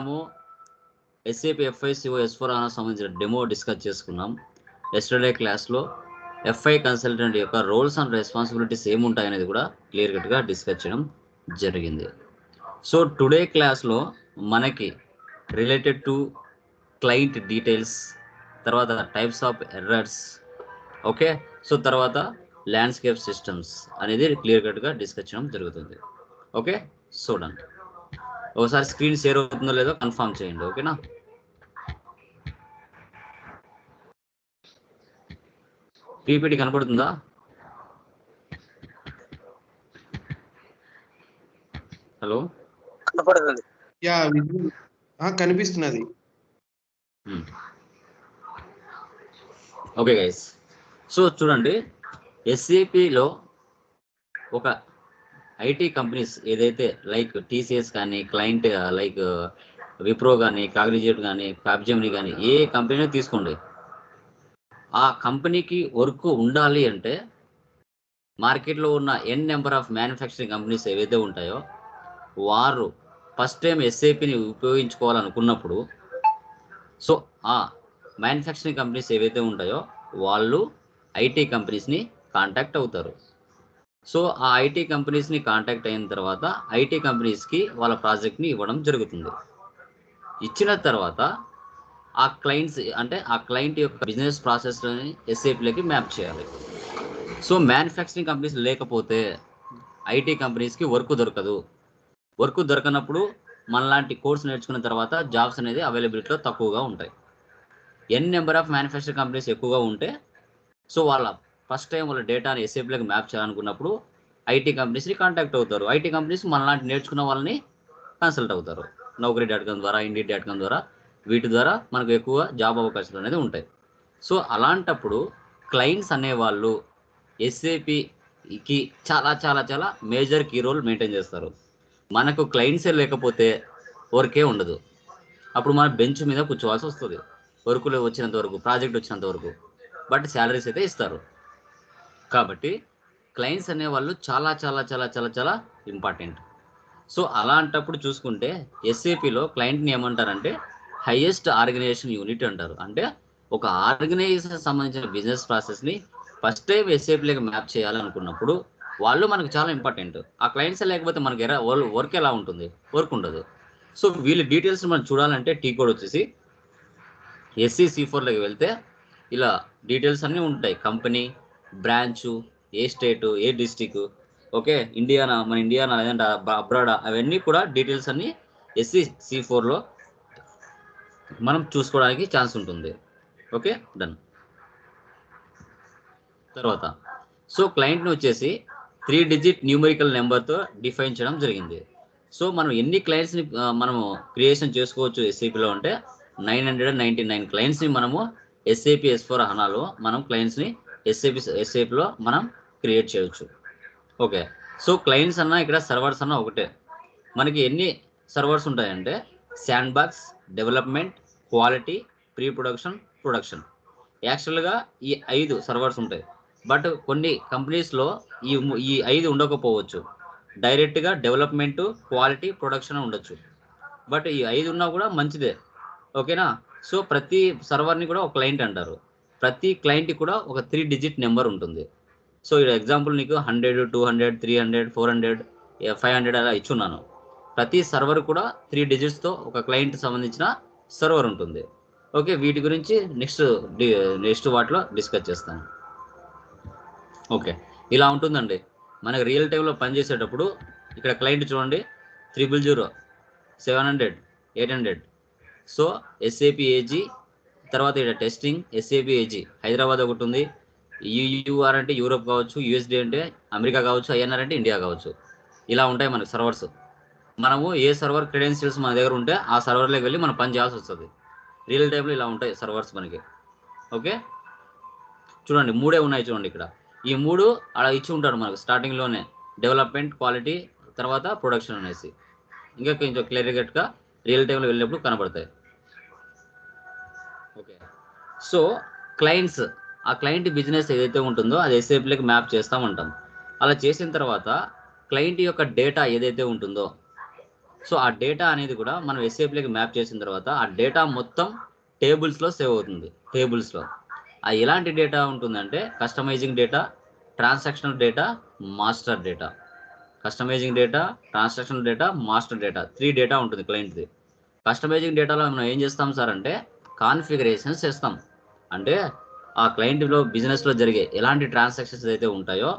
మనము SAP FICO S four HANA సంబంధించిన demo discuss చేసుకున్నాం. ఎస్టర్డే క్లాస్లో ఎఫ్ఐ కన్సల్టెంట్ యొక్క రోల్స్ అండ్ రెస్పాన్సిబిలిటీస్ ఏముంటాయనేది కూడా క్లియర్ కట్గా డిస్కస్ చేయడం జరిగింది. సో టుడే క్లాస్లో మనకి రిలేటెడ్ టు క్లయింట్ డీటెయిల్స్ తర్వాత types of errors okay so తర్వాత ల్యాండ్స్కేప్ సిస్టమ్స్ అనేది క్లియర్ కట్గా డిస్కస్ చేయడం జరుగుతుంది. ఓకే చూడండి ఒకసారి స్క్రీన్ షేర్ అవుతుందో లేదో కన్ఫర్మ్ చేయండి ఓకేనా? పీపీటీ కనపడుతుందా? హలో? కనపడుతుంది. యా కనిపిస్తున్నది. Okay guys. సో చూడండి ఎస్సిపిలో ఒక ఐటీ కంపెనీస్ ఏదైతే లైక్ టీసీఎస్ కానీ క్లయింట్ లైక్ విప్రో కానీ కాగ్నిజేట్ కానీ క్యాప్జెమిని కానీ ఏ కంపెనీ తీసుకోండి. ఆ కంపెనీకి వర్క్ ఉండాలి అంటే మార్కెట్లో ఉన్న N number of manufacturing companies ఏవైతే ఉంటాయో వారు ఫస్ట్ టైం ఎస్ఏపిని ఉపయోగించుకోవాలనుకున్నప్పుడు సో ఆ మ్యానుఫ్యాక్చరింగ్ కంపెనీస్ ఏవైతే ఉంటాయో వాళ్ళు ఐటీ కంపెనీస్ని కాంటాక్ట్ అవుతారు. సో ఆ ఐటీ కంపెనీస్ని కాంటాక్ట్ అయిన తర్వాత ఐటీ కంపెనీస్కి వాళ్ళ ప్రాజెక్ట్ని ఇవ్వడం జరుగుతుంది. ఇచ్చిన తర్వాత ఆ క్లయింట్స్ అంటే ఆ క్లయింట్ యొక్క బిజినెస్ ప్రాసెస్ని ఎస్ఏపీలోకి మ్యాప్ చేయాలి. సో మ్యానుఫ్యాక్చరింగ్ కంపెనీస్ లేకపోతే ఐటీ కంపెనీస్కి వర్క్ దొరకదు. వర్క్ దొరకనప్పుడు మనలాంటి కోర్స్ నేర్చుకున్న తర్వాత జాబ్స్ అనేది అవైలబిలిటీలో తక్కువగా ఉంటాయి. N number of manufacturing companies ఎక్కువగా ఉంటే సో వాళ్ళ ఫస్ట్ టైం వాళ్ళ డేటాని ఎస్ఏపీలకు మ్యాప్ చేయాలనుకున్నప్పుడు ఐటీ కంపెనీస్ని కాంటాక్ట్ అవుతారు. ఐటీ కంపెనీస్ మనలాంటి నేర్చుకున్న వాళ్ళని కన్సల్ట్ అవుతారు. నౌకరీ డాట్ కామ్ ద్వారా ఇండి డాట్ కామ్ ద్వారా వీటి ద్వారా మనకు ఎక్కువ జాబ్ అవకాశాలు అనేది ఉంటాయి. సో అలాంటప్పుడు క్లయింట్స్ అనేవాళ్ళు ఎస్ఏపికి చాలా చాలా చాలా మేజర్ కీ రోల్ మెయింటైన్ చేస్తారు. మనకు క్లయింట్సే లేకపోతే వర్కే ఉండదు. అప్పుడు మన బెంచ్ మీద కూర్చోవాల్సి వస్తుంది. వర్కులు వచ్చినంత వరకు ప్రాజెక్ట్ వచ్చినంత వరకు. బట్ శాలరీస్ అయితే ఇస్తారు. కాబట్టి క్లయింట్స్ అనేవాళ్ళు చాలా చాలా చాలా చాలా చాలా ఇంపార్టెంట్ సో అలాంటప్పుడు చూసుకుంటే ఎస్ఏపిలో క్లయింట్ని ఏమంటారంటే హైయెస్ట్ ఆర్గనైజేషన్ యూనిట్ అంటారు. అంటే ఒక ఆర్గనైజేషన్ సంబంధించిన బిజినెస్ ప్రాసెస్ని ఫస్ట్ టైం ఎస్ఏపీలోకి మ్యాప్ చేయాలనుకున్నప్పుడు వాళ్ళు మనకు చాలా ఇంపార్టెంట్ ఆ క్లయింట్స్ లేకపోతే మనకి ఎరా వర్క్ ఎలా ఉంటుంది? వర్క్ ఉండదు. సో వీళ్ళ డీటెయిల్స్ మనం చూడాలంటే టీ కోడ్ వచ్చేసి ఎస్సీ సి ఫోర్లోకి వెళ్తే ఇలా డీటెయిల్స్ అన్నీ ఉంటాయి. కంపెనీ బ్రాంచు ఏ స్టేటు ఏ డిస్టిక్ ఓకే? ఇండియానా? మన ఇండియానా? లేదంటే అబ్రాడా? అవన్నీ కూడా డీటెయిల్స్ అన్నీ ఎస్సీ సి ఫోర్లో మనం చూసుకోవడానికి ఛాన్స్ ఉంటుంది. ఓకే? డన్. తర్వాత సో క్లయింట్ని వచ్చేసి త్రీ డిజిట్ న్యూమరికల్ నెంబర్తో డిఫైన్ చేయడం జరిగింది. సో మనం ఎన్ని క్లయింట్స్ని మనము క్రియేషన్ చేసుకోవచ్చు ఎస్ఏపిలో అంటే నైన్ హండ్రెడ్ నైంటీ నైన్ క్లయింట్స్ని మనము ఎస్ఏపి ఎస్ ఫోర్ హనాలో మనం క్లయింట్స్ని ఎస్ఏపి ఎస్ఏపిలో మనం క్రియేట్ చేయొచ్చు. ఓకే సో క్లయింట్స్ అన్న ఇక్కడ సర్వర్స్ అన్న ఒకటే. మనకి ఎన్ని సర్వర్స్ ఉంటాయంటే sandbox development quality pre production production యాక్చువల్గా ఈ ఐదు సర్వర్స్ ఉంటాయి. బట్ కొన్ని కంపెనీస్లో ఈ ఈ ఐదు ఉండకపోవచ్చు. డైరెక్ట్గా డెవలప్మెంట్ క్వాలిటీ ప్రొడక్షన్ ఉండొచ్చు. బట్ ఈ ఐదు ఉన్నా కూడా మంచిదే. ఓకేనా సో ప్రతి సర్వర్ని కూడా ఒక క్లయింట్ అంటారు. ప్రతి క్లయింట్కి కూడా ఒక త్రీ డిజిట్ నెంబర్ ఉంటుంది. సో ఇక్కడ ఎగ్జాంపుల్ నీకు hundred two hundred three hundred four hundred five hundred అలా ఇచ్చున్నాను. ప్రతి సర్వర్ కూడా త్రీ డిజిట్స్తో ఒక క్లయింట్ సంబంధించిన సర్వర్ ఉంటుంది. ఓకే వీటి గురించి నెక్స్ట్ నెక్స్ట్ వాటిలో డిస్కస్ చేస్తాను. ఓకే ఇలా ఉంటుందండి. మనకి రియల్ టైంలో పనిచేసేటప్పుడు ఇక్కడ క్లయింట్ చూడండి triple zero seven hundred eight hundred so SAP AG తర్వాత ఇక్కడ టెస్టింగ్ ఎస్ఏపి ఏజీ హైదరాబాద్ ఒకటి ఉంది. యూయూఆర్ అంటే యూరోప్ కావచ్చు యూఎస్డి అంటే అమెరికా కావచ్చు ఐఎన్ఆర్ అంటే ఇండియా కావచ్చు. ఇలా ఉంటాయి మనకి సర్వర్స్ మనము ఏ సర్వర్ క్రెడెన్షియల్స్ మన దగ్గర ఉంటే ఆ సర్వర్లోకి వెళ్ళి మనం పని చేయాల్సి వస్తుంది. రియల్ టైంలో ఇలా ఉంటాయి సర్వర్స్ మనకి. ఓకే చూడండి మూడే ఉన్నాయి చూడండి ఇక్కడ. ఈ మూడు అలా ఇచ్చి ఉంటాడు మనకు స్టార్టింగ్లోనే డెవలప్మెంట్ క్వాలిటీ తర్వాత ప్రొడక్షన్ అనేసి. ఇంకా కొంచెం క్లియర్ కట్గా రియల్ టైంలో వెళ్ళినప్పుడు కనబడతాయి. సో క్లయింట్స్ ఆ క్లయింట్ బిజినెస్ ఏదైతే ఉంటుందో అది ఎస్ఏపీలోకి మ్యాప్ చేస్తూ ఉంటాం అలా చేసిన తర్వాత క్లయింట్ యొక్క డేటా ఏదైతే ఉంటుందో సో ఆ డేటా అనేది కూడా మనం ఎస్ఏపీలోకి మ్యాప్ చేసిన తర్వాత ఆ డేటా మొత్తం టేబుల్స్లో సేవ్ అవుతుంది. టేబుల్స్లో ఆ ఎలాంటి డేటా ఉంటుందంటే customising data transactional data master data customising data transactional data master data three data ఉంటుంది క్లయింట్ది కస్టమైజింగ్ డేటాలో మనం ఏం చేస్తాం సార్ అంటే కాన్ఫిగరేషన్స్ చేస్తాం. అంటే ఆ క్లయింట్లో బిజినెస్లో జరిగే ఎలాంటి ట్రాన్సాక్షన్స్ అయితే ఉంటాయో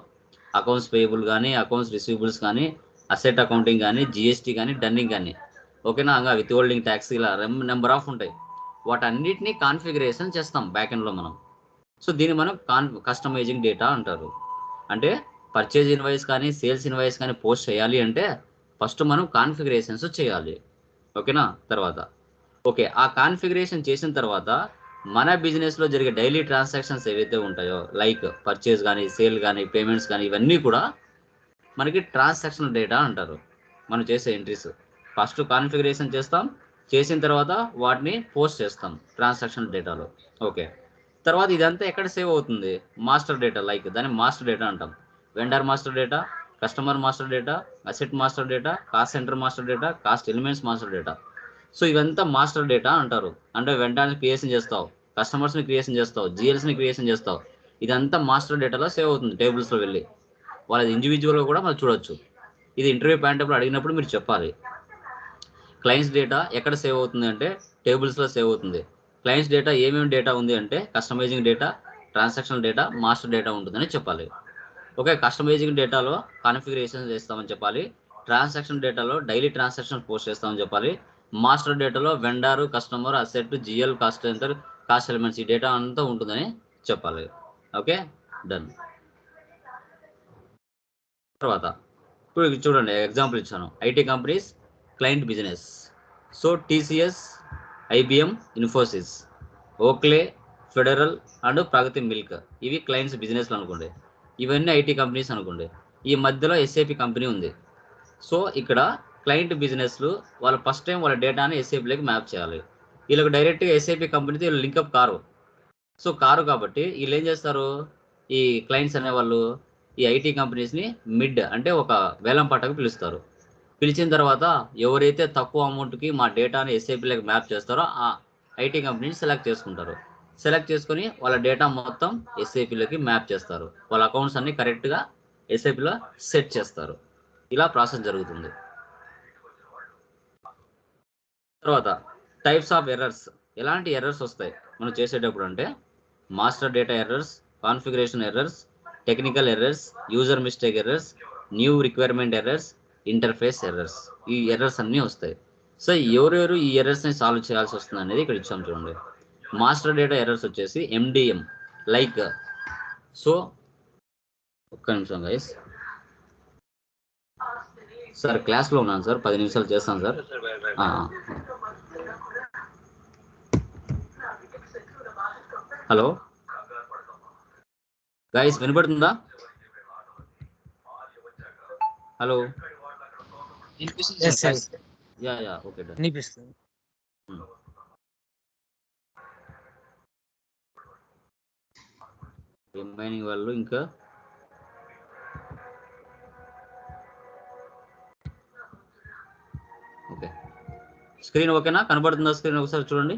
అకౌంట్స్ పేయబుల్ కానీ అకౌంట్స్ రిసీవబుల్స్ కానీ అసెట్ అకౌంటింగ్ కానీ జిఎస్టీ కానీ డన్నింగ్ కానీ ఓకేనా? ఇంకా విత్ హోల్డింగ్ ట్యాక్స్ ఇలా నెంబర్ ఆఫ్ ఉంటాయి. వాటన్నిటిని కాన్ఫిగరేషన్ చేస్తాం బ్యాక్ ఎండ్లో మనం. సో దీన్ని మనం కాన్ కస్టమైజింగ్ డేటా అంటారు. అంటే పర్చేజ్ ఇన్వాయిస్ కానీ సేల్స్ ఇన్వాయిస్ కానీ పోస్ట్ చేయాలి అంటే ఫస్ట్ మనం కాన్ఫిగరేషన్స్ చేయాలి. ఓకేనా? తర్వాత. ఓకే ఆ కాన్ఫిగరేషన్ చేసిన తర్వాత మన బిజినెస్లో జరిగే డైలీ ట్రాన్సాక్షన్స్ ఏవైతే ఉంటాయో లైక్ పర్చేస్ కానీ సేల్ కానీ పేమెంట్స్ కానీ ఇవన్నీ కూడా మనకి ట్రాన్సాక్షన్ డేటా అంటారు. మనం చేసే ఎంట్రీస్ ఫస్ట్ కాన్ఫిగరేషన్ చేస్తాం. చేసిన తర్వాత వాటిని పోస్ట్ చేస్తాం ట్రాన్సాక్షన్ డేటాలో ఓకే తర్వాత ఇదంతా ఎక్కడ సేవ్ అవుతుంది? మాస్టర్ డేటా లైక్ దాన్ని మాస్టర్ డేటా అంటాం. Vendor master data customer master data asset master data cost center master data cost elements master data so ఇవంతా మాస్టర్ డేటా అంటారు. అంటే వెంటనే క్రియేషన్ చేస్తావు. కస్టమర్స్ని క్రియేషన్ చేస్తావు. జిఎల్స్ని క్రియేషన్ చేస్తావు. ఇదంతా మాస్టర్ డేటాలో సేవ్ అవుతుంది టేబుల్స్లో వెళ్ళి. వాళ్ళది ఇండివిజువల్గా కూడా మనం చూడొచ్చు. ఇది ఇంటర్వ్యూ పాయింట్ అడిగినప్పుడు మీరు చెప్పాలి. క్లయింట్స్ డేటా ఎక్కడ సేవ్ అవుతుంది అంటే టేబుల్స్లో సేవ్ అవుతుంది. క్లయింట్స్ డేటా ఏమేమి డేటా ఉంది అంటే customizing data transaction data master data ఉంటుందని చెప్పాలి. ఓకే కస్టమైజింగ్ డేటాలో కాన్ఫిగరేషన్ చేస్తామని చెప్పాలి. ట్రాన్సాక్షన్ డేటాలో డైలీ ట్రాన్సాక్షన్ పోస్ట్ చేస్తామని చెప్పాలి. మాస్టర్ డేటాలో vendor customer asset GL cost center cost elements ఈ డేటా అంతా ఉంటుందని చెప్పాలి. ఓకే? డన్. తర్వాత ఇప్పుడు చూడండి ఎగ్జాంపుల్ ఇచ్చాను. IT companies client business. So TCS IBM Infosys Oakley federal and Pragati milk. ఇవి క్లయింట్స్ బిజినెస్లు అనుకోండి. ఇవన్నీ ఐటీ కంపెనీస్ అనుకోండి. ఈ మధ్యలో ఎస్ఏపి కంపెనీ ఉంది. సో ఇక్కడ క్లయింట్ బిజినెస్లు వాళ్ళు ఫస్ట్ టైం వాళ్ళ డేటాని ఎస్ఏపీలోకి మ్యాప్ చేయాలి. వీళ్ళకి డైరెక్ట్గా ఎస్ఐపి కంపెనీతో వీళ్ళు లింకప్ కారు. సో కారు కాబట్టి వీళ్ళు ఏం చేస్తారు? ఈ క్లయింట్స్ అనేవాళ్ళు ఈ ఐటీ కంపెనీస్ని మిడ్ అంటే ఒక వేలం పాటకు పిలుస్తారు. పిలిచిన తర్వాత ఎవరైతే తక్కువ అమౌంట్కి మా డేటాని ఎస్ఏపీలోకి మ్యాప్ చేస్తారో ఆ ఐటీ కంపెనీని సెలెక్ట్ చేసుకుంటారు. సెలెక్ట్ చేసుకొని వాళ్ళ డేటా మొత్తం ఎస్ఏపీలోకి మ్యాప్ చేస్తారు. వాళ్ళ అకౌంట్స్ అన్ని కరెక్ట్గా ఎస్ఏపీలో సెట్ చేస్తారు. ఇలా ప్రాసెస్ జరుగుతుంది. తర్వాత టైప్స్ ఆఫ్ ఎర్రర్స్ ఎలాంటి ఎర్రర్స్ వస్తాయి? మనం చేసేటప్పుడు అంటే master data errors configuration errors technical errors user mistake errors new requirement errors interface errors ఈ ఎర్రర్స్ అన్నీ వస్తాయి. సో ఎవరెవరు ఈ ఎర్రర్స్ని సాల్వ్ చేయాల్సి వస్తుంది అనేది ఇక్కడ ఇచ్చాం చూడండి. మాస్టర్ డేటా ఎర్రర్స్ వచ్చేసి ఎండిఎం లైక్ సో ఒక్క నిమిషం గైస్ సార్ క్లాస్లో ఉన్నాను సార్ పది నిమిషాలు చేస్తాను సార్ హలో. గైస్ వినపడుతుందా hello. Ya ya okay done వినిపిస్తుంది. రిమైనింగ్ వాళ్ళు ఇంకా? ఓకే స్క్రీన్ ఓకేనా కనబడుతుందా స్క్రీన్ ఒకసారి చూడండి.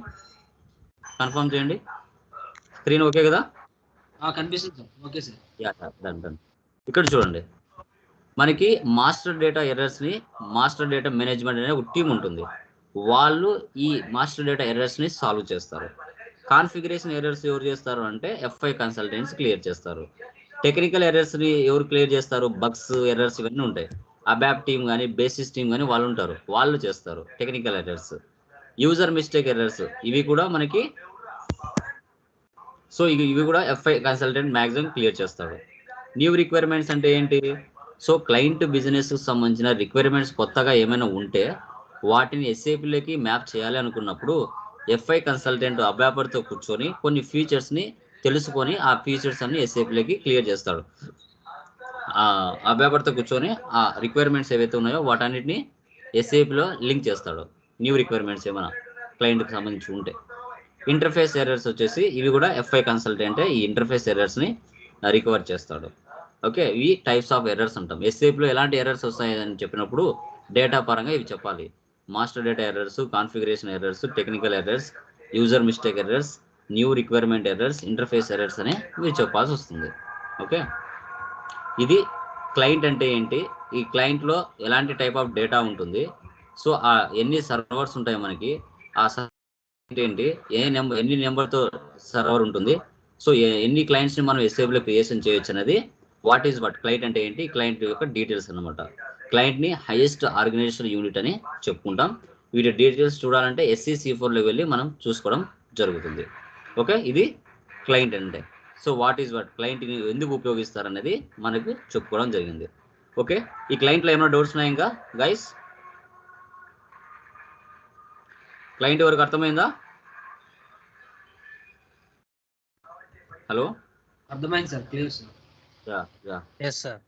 కన్ఫర్మ్ చేయండి. స్క్రీన్ ఓకే కదా? కనిపిస్తుంది sir. Okay sir. Ya done done ఇక్కడ చూడండి. మనకి మాస్టర్ డేటా ఎర్రర్స్ని మాస్టర్ డేటా మేనేజ్మెంట్ అనే ఒక టీం ఉంటుంది. వాళ్ళు ఈ మాస్టర్ డేటా ఎర్రర్స్ని సాల్వ్ చేస్తారు. కాన్ఫిగరేషన్ ఎర్రర్స్ ఎవరు చేస్తారు అంటే ఎఫ్ఐ కన్సల్టెంట్స్ క్లియర్ చేస్తారు. టెక్నికల్ ఎర్రర్స్ని ఎవరు క్లియర్ చేస్తారు? బగ్స్ ఎర్రర్స్ ఇవన్నీ ఉంటాయి. అబాప్ టీమ్ కానీ బేసిస్ టీమ్ కానీ వాళ్ళు ఉంటారు. వాళ్ళు చేస్తారు technical errors user mistake errors ఇవి కూడా మనకి సో ఇవి ఇవి కూడా ఎఫ్ఐ కన్సల్టెంట్ మ్యాక్సిమం క్లియర్ చేస్తాడు న్యూ రిక్వైర్మెంట్స్ అంటే ఏంటి? సో క్లయింట్ బిజినెస్కి సంబంధించిన రిక్వైర్మెంట్స్ కొత్తగా ఏమైనా ఉంటే వాటిని ఎస్ఏపీలోకి మ్యాప్ చేయాలి అనుకున్నప్పుడు ఎఫ్ఐ కన్సల్టెంట్ అబ్యాపర్తో కూర్చొని కొన్ని ఫీచర్స్ని తెలుసుకొని ఆ ఫీచర్స్ అన్ని ఎస్ఏపీలోకి క్లియర్ చేస్తాడు. ఆ అబ్యాపర్తో కూర్చొని ఆ రిక్వైర్మెంట్స్ ఏవైతే ఉన్నాయో వాటన్నిటిని ఎస్ఏపీలో లింక్ చేస్తాడు. న్యూ రిక్వైర్మెంట్స్ ఏమైనా క్లయింట్కి సంబంధించి ఉంటే. ఇంటర్ఫేస్ ఎర్రర్స్ వచ్చేసి ఇవి కూడా ఎఫ్ఐ కన్సల్టెంటే ఈ ఇంటర్ఫేస్ ఎర్రర్స్ని రికవర్ చేస్తాడు. ఓకే ఇవి టైప్స్ ఆఫ్ ఎర్రర్స్ ఉంటాం ఎస్ఏపీలో ఎలాంటి ఎర్రర్స్ వస్తాయని చెప్పినప్పుడు డేటా పరంగా ఇవి చెప్పాలి. Master data errors configuration errors technical errors user mistake errors new requirement errors interface errors అని మీరు చెప్పాల్సి వస్తుంది. ఓకే? ఇది క్లయింట్ అంటే ఏంటి? ఈ క్లయింట్లో ఎలాంటి టైప్ ఆఫ్ డేటా ఉంటుంది? సో ఆ ఎన్ని సర్వర్స్ ఉంటాయి మనకి? ఆ ఏంటి? ఏ నెంబర్ ఎన్ని నెంబర్తో సర్వర్ ఉంటుంది? సో ఎన్ని క్లయింట్స్ని మనం ఎస్ఏబిలో క్రియేషన్ చేయొచ్చు అనేది వాట్ ఈస్ వాట్ క్లయింట్ అంటే ఏంటి? క్లయింట్ యొక్క డీటెయిల్స్ అనమాట క్లయింట్ని హైయెస్ట్ ఆర్గనైజేషన్ యూనిట్ అని చెప్పుకుంటాం. వీటి డీటెయిల్స్ చూడాలంటే ఎస్సీ సి ఫోర్లో వెళ్ళి మనం చూసుకోవడం జరుగుతుంది. ఓకే ఇది క్లయింట్ అంటే. సో వాట్ ఈస్ వాట్ క్లయింట్ని ఎందుకు ఉపయోగిస్తారు అనేది మనకు చెప్పుకోవడం జరిగింది. ఓకే ఈ క్లయింట్లో ఏమైనా డౌట్స్ ఉన్నాయి ఇంకా? గైస్ క్లయింట్ ఎవరికి అర్థమైందా? హలో? అర్థమైంది sir clear sir. Ya ya. Yes sir